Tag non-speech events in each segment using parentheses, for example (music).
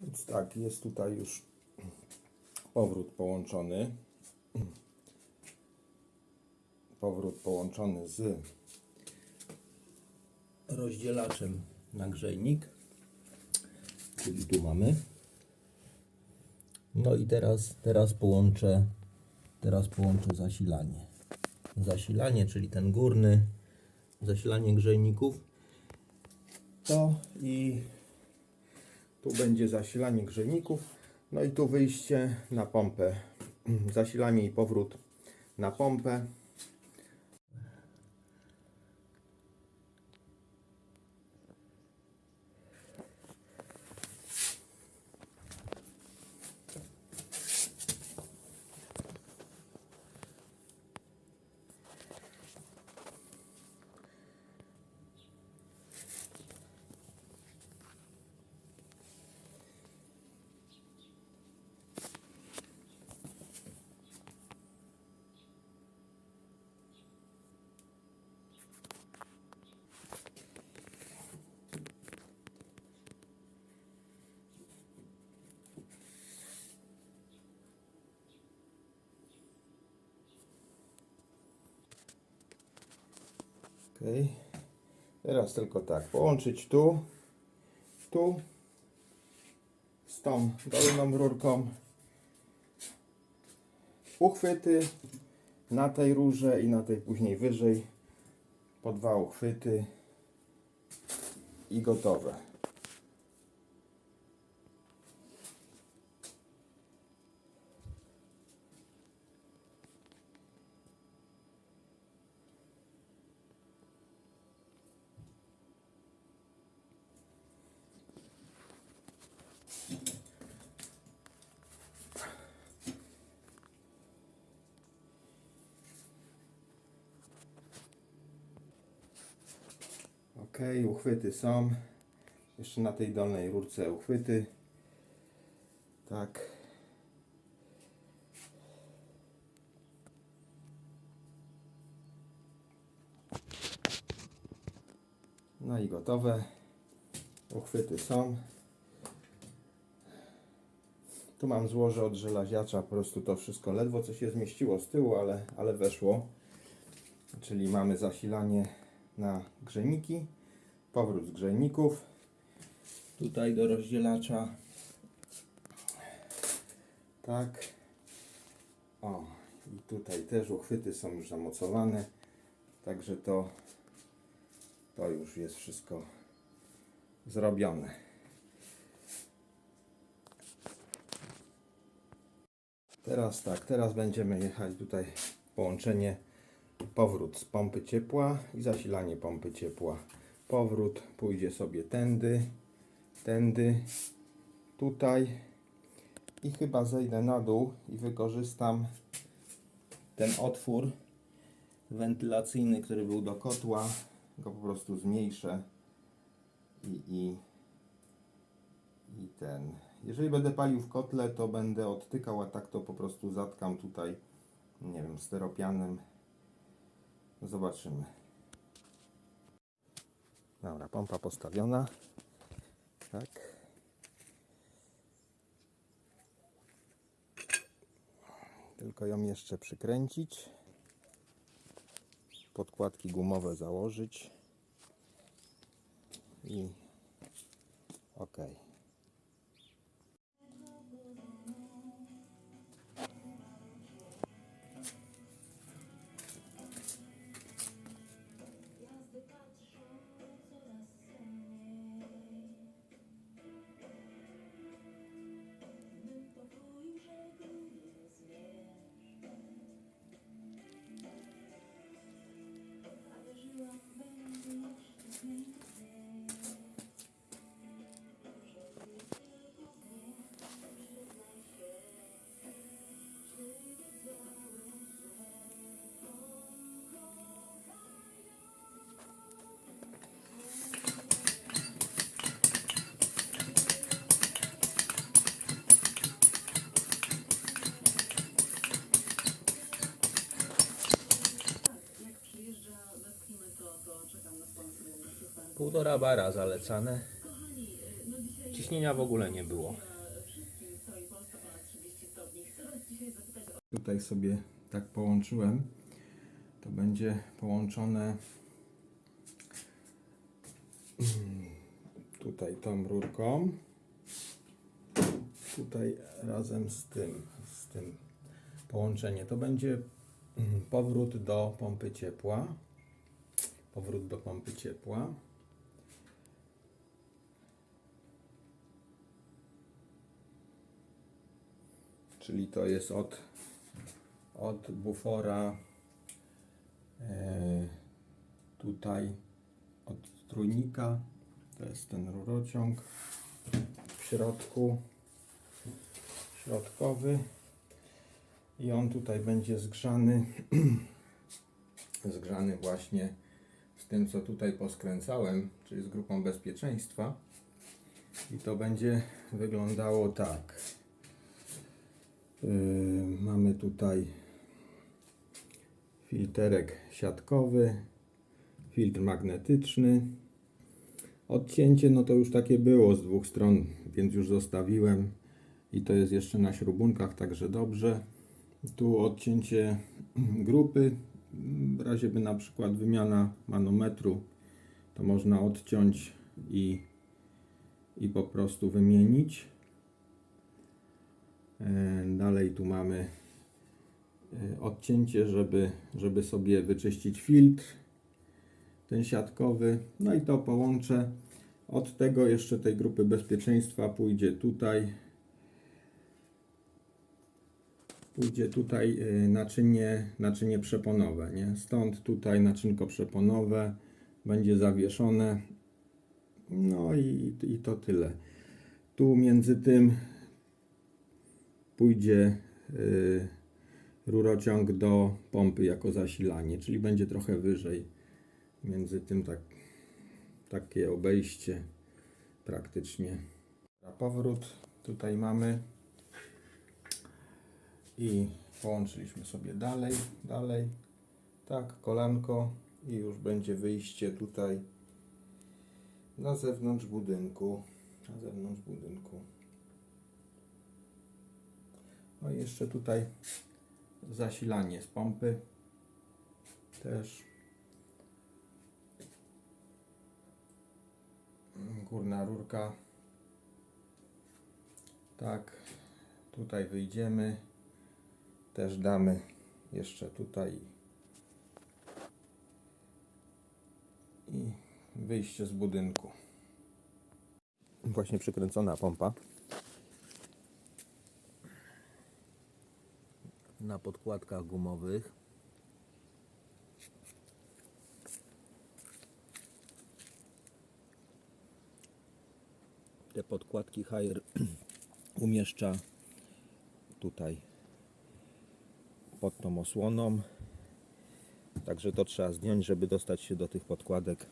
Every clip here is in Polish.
Więc tak, jest tutaj już powrót połączony. Powrót połączony z rozdzielaczem na grzejnik. Czyli tu mamy. No i teraz, teraz połączę teraz połączę zasilanie. Zasilanie, czyli ten górny zasilanie grzejników. To i tu będzie zasilanie grzejników. No i tu wyjście na pompę. (clears throat) Zasilanie i powrót na pompę. Teraz tylko tak, połączyć tu, tu, z tą dolną rurką. Uchwyty na tej rurze i na tej później wyżej. Po dwa uchwyty i gotowe. Uchwyty są. Jeszcze na tej dolnej rurce uchwyty. Tak. No i gotowe. Uchwyty są. Tu mam złoże od żelaziacza, po prostu to wszystko ledwo co się zmieściło z tyłu, ale, ale weszło. Czyli mamy zasilanie na grzejniki, powrót z grzejników, tutaj do rozdzielacza, tak, o i tutaj też uchwyty są już zamocowane, także to, to już jest wszystko zrobione. Teraz tak, teraz będziemy jechać tutaj połączenie powrót z pompy ciepła i zasilanie pompy ciepła. Powrót pójdzie sobie tędy, tędy, tutaj i chyba zejdę na dół i wykorzystam ten otwór wentylacyjny, który był do kotła, go po prostu zmniejszę i, i, i ten. Jeżeli będę palił w kotle, to będę odtykał, a tak to po prostu zatkam tutaj, nie wiem, steropianem Zobaczymy. Dobra, pompa postawiona. Tak. Tylko ją jeszcze przykręcić. Podkładki gumowe założyć. I ok. Jak Półtora bara zalecane. Ciśnienia w ogóle nie było. Na wszystkim stoi Polska ponad 30 stopni. Chcę Was dzisiaj zapytać o Tutaj sobie tak połączyłem. To będzie połączone mm, tutaj tą rurką. Tutaj razem z tym, z tym połączenie. To będzie mm, powrót do pompy ciepła. Powrót do pompy ciepła. Czyli to jest od od bufora e, tutaj od trójnika to jest ten rurociąg w środku środkowy i on tutaj będzie zgrzany (clears throat) zgrzany właśnie z tym co tutaj poskręcałem czyli z grupą bezpieczeństwa. I to będzie wyglądało tak mamy tutaj filterek siatkowy, filtr magnetyczny. Odcięcie, no to już takie było z dwóch stron, więc już zostawiłem i to jest jeszcze na śrubunkach, także dobrze. Tu odcięcie (clears throat) grupy, w razie by na przykład wymiana manometru, to można odciąć i, i po prostu wymienić. E, Dalej tu mamy e, odcięcie, żeby, żeby sobie wyczyścić filtr, ten siatkowy. No i to połączę. Od tego jeszcze tej grupy bezpieczeństwa pójdzie tutaj. Pójdzie tutaj e, naczynie, naczynie przeponowe. Nie? Stąd tutaj naczynko przeponowe będzie zawieszone. No i, i to tyle. Tu między tym pójdzie y, rurociąg do pompy jako zasilanie, czyli będzie trochę wyżej. Między tym tak, takie obejście praktycznie. A powrót tutaj mamy i połączyliśmy sobie dalej, dalej, tak, kolanko i już będzie wyjście tutaj na zewnątrz budynku, na zewnątrz budynku. No i jeszcze tutaj zasilanie z pompy. Też. Górna rurka. Tak tutaj wyjdziemy. Też damy jeszcze tutaj. I wyjście z budynku. Właśnie przykręcona pompa na podkładkach gumowych. Te podkładki Haier (clears throat) umieszcza tutaj pod tą osłoną. Także to trzeba zdjąć, żeby dostać się do tych podkładek.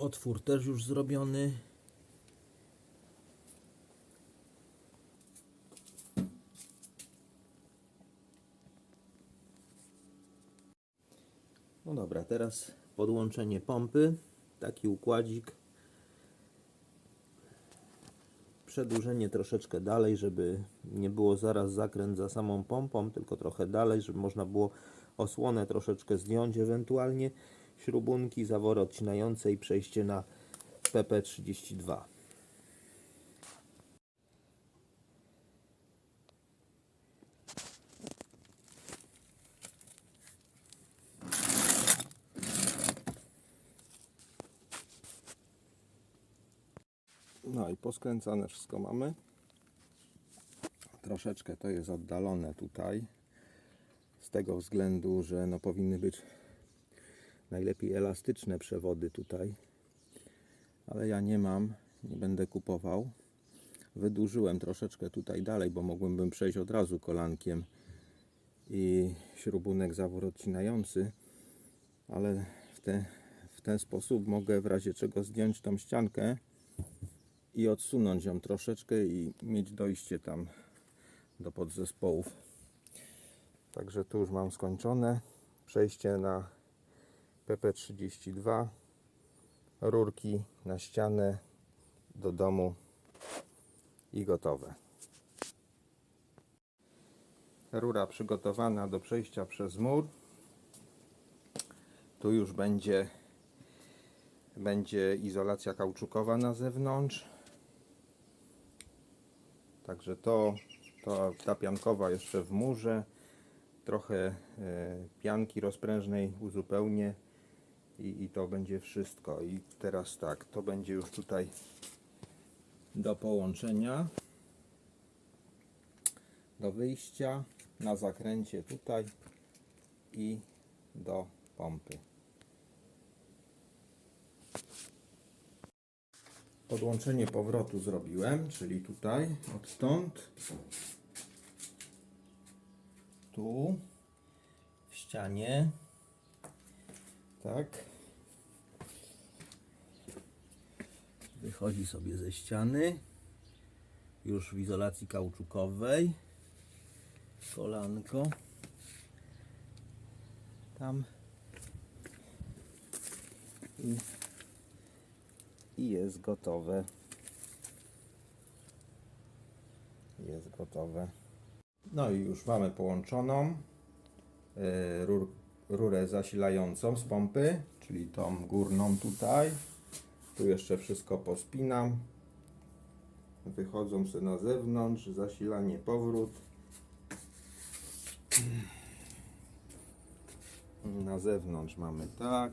Otwór też już zrobiony. No dobra, teraz podłączenie pompy. Taki układzik. Przedłużenie troszeczkę dalej, żeby nie było zaraz zakręt za samą pompą, tylko trochę dalej, żeby można było osłonę troszeczkę zdjąć ewentualnie śrubunki, zawory odcinające i przejście na PP32. No i poskręcane wszystko mamy. Troszeczkę to jest oddalone tutaj. Z tego względu, że no powinny być najlepiej elastyczne przewody tutaj ale ja nie mam nie będę kupował wydłużyłem troszeczkę tutaj dalej bo mogłbym przejść od razu kolankiem i śrubunek zawór odcinający ale w, te, w ten sposób mogę w razie czego zdjąć tą ściankę i odsunąć ją troszeczkę i mieć dojście tam do podzespołów. Także tu już mam skończone. Przejście na PP32. Rurki na ścianę do domu i gotowe. Rura przygotowana do przejścia przez mur. Tu już będzie będzie izolacja kauczukowa na zewnątrz. Także to, to ta piankowa jeszcze w murze. Trochę e, pianki rozprężnej uzupełnię i, i to będzie wszystko. I teraz tak, to będzie już tutaj do połączenia, do wyjścia na zakręcie tutaj i do pompy. Podłączenie powrotu zrobiłem, czyli tutaj, odtąd, tu, w ścianie, tak. Wychodzi sobie ze ściany, już w izolacji kauczukowej, kolanko, tam i i jest gotowe. Jest gotowe. No i już mamy połączoną e, rur, rurę zasilającą z pompy, czyli tą górną tutaj. Tu jeszcze wszystko pospinam. Wychodzą sobie na zewnątrz, zasilanie, powrót. Na zewnątrz mamy tak.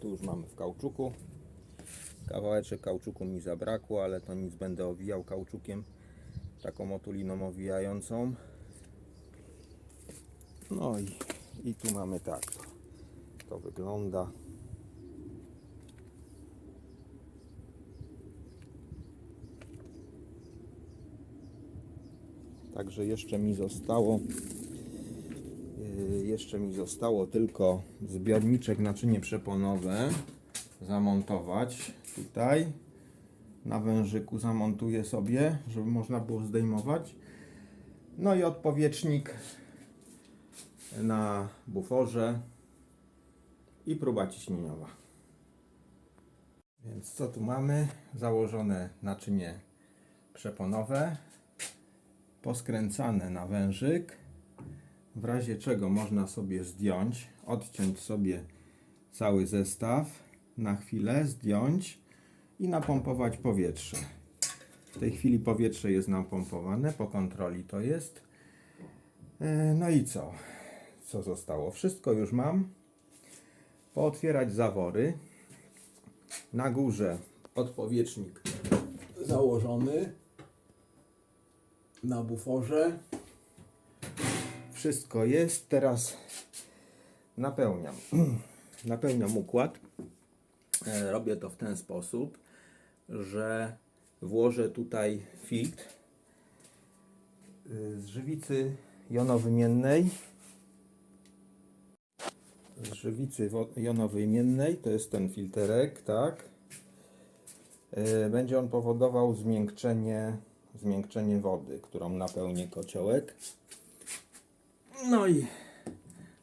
Tu już mamy w kauczuku. Kawałeczek kauczuku mi zabrakło, ale to nic będę owijał kauczukiem. Taką otuliną owijającą. No i, i tu mamy tak. To, wygląda. Także jeszcze mi zostało Yy, Jeszcze mi zostało tylko zbiorniczek naczynie przeponowe zamontować tutaj. Na wężyku zamontuję sobie, żeby można było zdejmować. No i odpowietrznik na buforze i próba ciśnieniowa. Więc co tu mamy? Założone naczynie przeponowe, poskręcane na wężyk w razie czego można sobie zdjąć, odciąć sobie cały zestaw na chwilę, zdjąć i napompować powietrze. W tej chwili powietrze jest napompowane, po kontroli to jest. E, No i co? Co zostało? Wszystko już mam. Pootwierać zawory. Na górze odpowietrznik założony na buforze wszystko jest. Teraz napełniam. (clears throat) Napełniam układ. E, Robię to w ten sposób, że włożę tutaj filtr y, z żywicy jonowymiennej. Żywicy jonowymiennej, to jest ten filterek, tak. E, Będzie on powodował zmiękczenie, zmiękczenie wody, którą napełnię kociołek. No i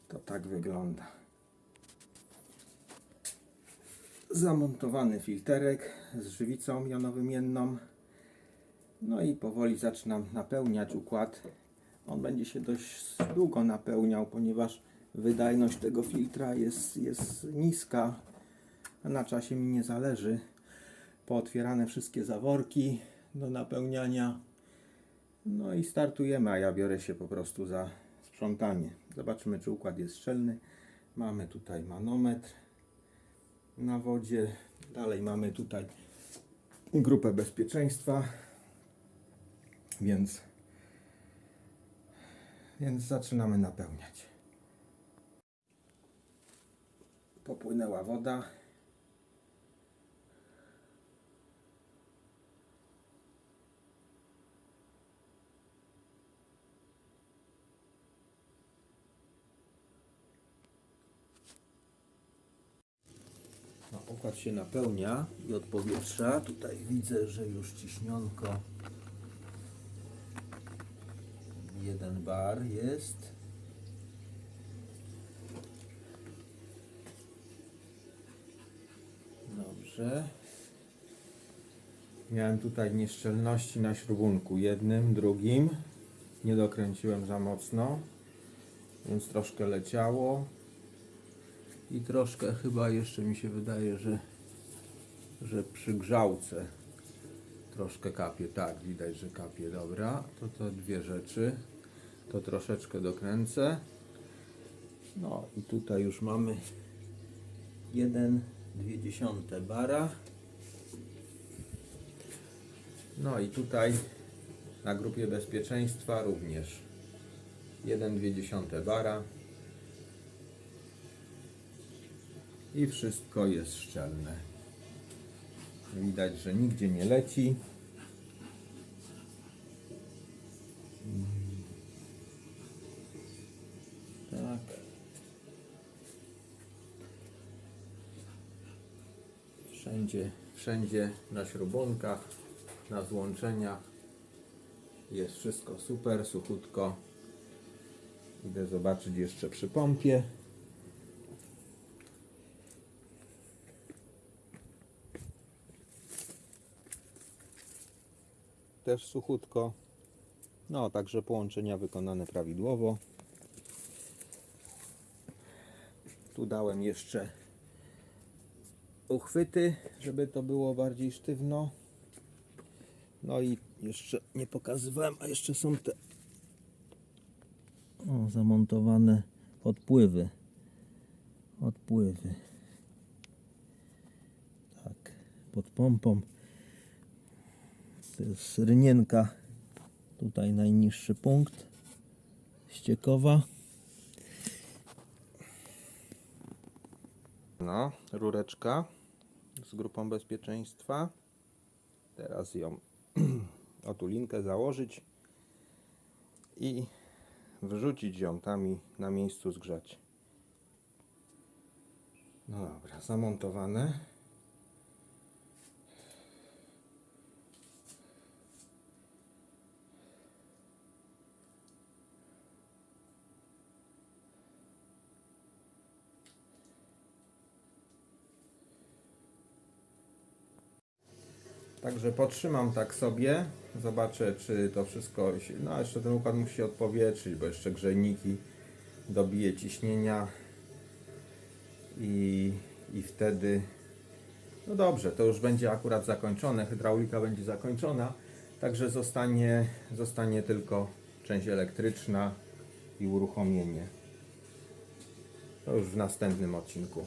to tak wygląda. Zamontowany filterek z żywicą jonowymienną. No i powoli zaczynam napełniać układ. On będzie się dość długo napełniał, ponieważ wydajność tego filtra jest, jest niska, na czasie mi nie zależy. Pootwierane wszystkie zaworki do napełniania. No i startujemy, a ja biorę się po prostu za sprzątanie. Zobaczymy, czy układ jest szczelny. Mamy tutaj manometr na wodzie. Dalej mamy tutaj grupę bezpieczeństwa. Więc, więc zaczynamy napełniać. Popłynęła woda. Układ się napełnia i od powietrza. Tutaj widzę, że już ciśnionko. Jeden bar jest. Miałem tutaj nieszczelności na śrubunku jednym, drugim. Nie dokręciłem za mocno, więc troszkę leciało. I troszkę chyba jeszcze mi się wydaje, że, że przy grzałce troszkę kapie. Tak, widać, że kapie. Dobra, to to dwie rzeczy. To troszeczkę dokręcę. No i tutaj już mamy 1,2 bara. No i tutaj na grupie bezpieczeństwa również 1,2 bara. I wszystko jest szczelne. Widać, że nigdzie nie leci. Wszędzie, na śrubonkach, na złączeniach jest wszystko super, suchutko. Idę zobaczyć jeszcze przy pompie. Też suchutko. No, także połączenia wykonane prawidłowo. Tu dałem jeszcze uchwyty, żeby to było bardziej sztywno. No i jeszcze nie pokazywałem, a jeszcze są te o, zamontowane odpływy. Odpływy. Tak, pod pompą. To jest rynienka. Tutaj najniższy punkt. Ściekowa. No, rureczka z grupą bezpieczeństwa. Teraz ją (clears throat) o tu linkę założyć i wrzucić ją tam i na miejscu zgrzać. No dobra, zamontowane. Także potrzymam tak sobie, zobaczę czy to wszystko się, no jeszcze ten układ musi odpowietrzyć, bo jeszcze grzejniki dobije ciśnienia i, i wtedy, no dobrze, to już będzie akurat zakończone, hydraulika będzie zakończona, także zostanie, zostanie tylko część elektryczna i uruchomienie. To już w następnym odcinku.